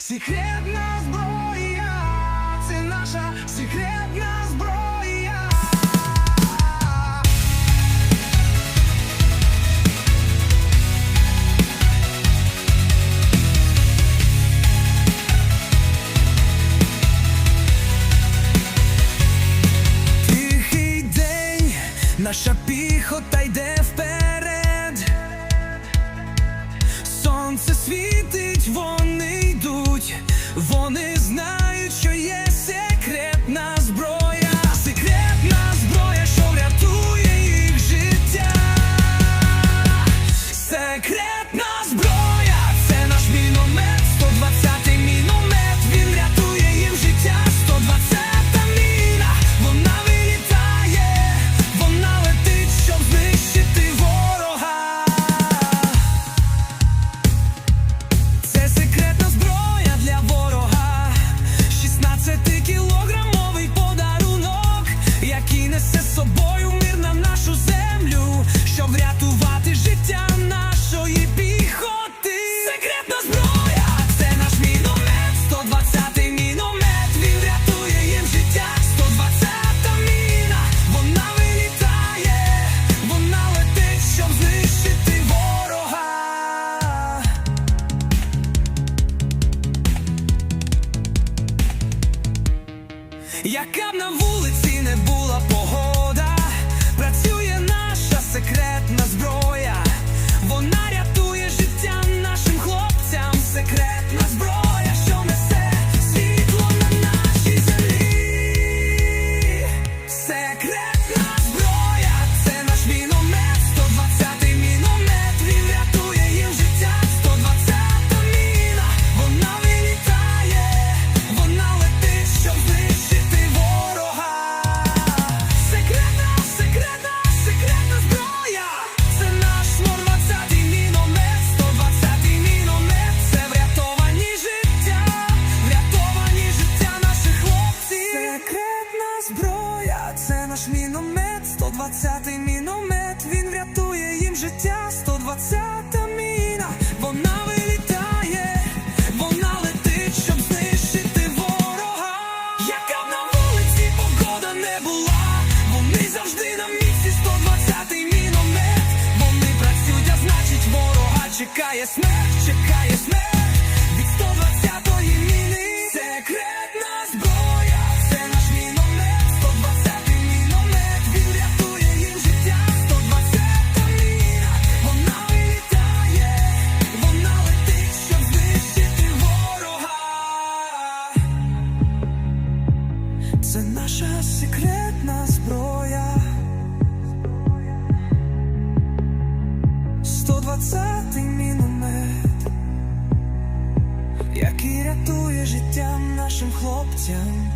Секретна зброя, це наша секретна зброя. Тихий день, наша піхота йде в яка б на вулиці. 120-й міномет, він врятує їм життя, 120-та міна, вона вилітає, вона летить, щоб знищити ворога. Яка б на вулиці погода не була, вони завжди на місці, 120-й міномет, вони працюють, а значить ворога чекає смерть, чекає. який рятує життя нашим хлопцям.